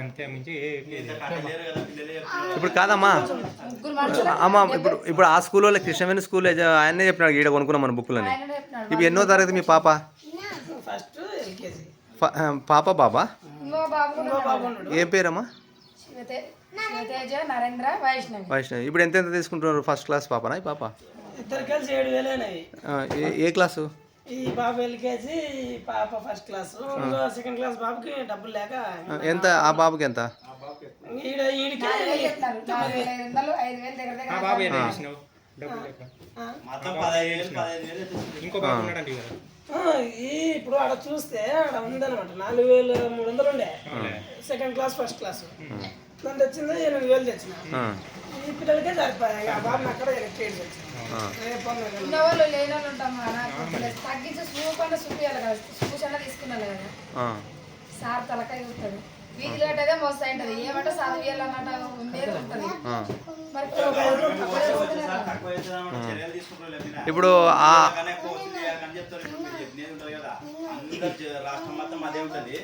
అంతే మించి. ఇప్పుడు కాదమ్మా. అమ్మ ఇప్పుడు ఇప్పుడు ఆ స్కూల్లో కృష్ణవేణి స్కూల్ ఆయనే చెప్పినాడు ఈడ కొనుక్కున్నాం మన చెప్పినాడు ఇవి ఎన్నో తరగతి మీ పాప? పాప బాబా? ఏం పేరమ్మా? వైష్ణవి. వైష్ణవి. ఇప్పుడు ఎంత ఎంత తీసుకుంటున్నారు ఫస్ట్ క్లాస్ పాపనా ఈ పాప? ఏ క్లాసు ఈ బాబు ఎల్కేజీ పాప ఫస్ట్ క్లాస్ సెకండ్ క్లాస్ బాబుకి డబ్బులు లేక ఎంత? ఆ బాబుకి ఎంత? ఈడ ఈడికి. బాబు డబ్బులు లేక. ఇంకో బాబు ఉన్నాడండి కదా ఈ ఇప్పుడు ఆడ చూస్తే ఆడ ఉందన్నమాట. నాలుగు వేలు మూడు వందలు ఉండే. సెకండ్ క్లాస్ ఫస్ట్ క్లాస్ నన్ను తెచ్చింది ఎనిమిది వేలు తెచ్చిన. ఈ పిల్లలకే సరిపోయాయి ఆ బాబుని అక్కడ ఉన్న వాళ్ళు లేని వాళ్ళు ఉంటాం కదా. తగ్గించి చూపించాలి కదా తీసుకున్నాను. సార్ తలకాయ చూస్తాడు ఉంటుంది ఏమంటే చదివేయాలన్నట్టు ఉండేది ఉంటుంది. ఇప్పుడు రాష్ట్రం మొత్తం అదే ఉంటుంది.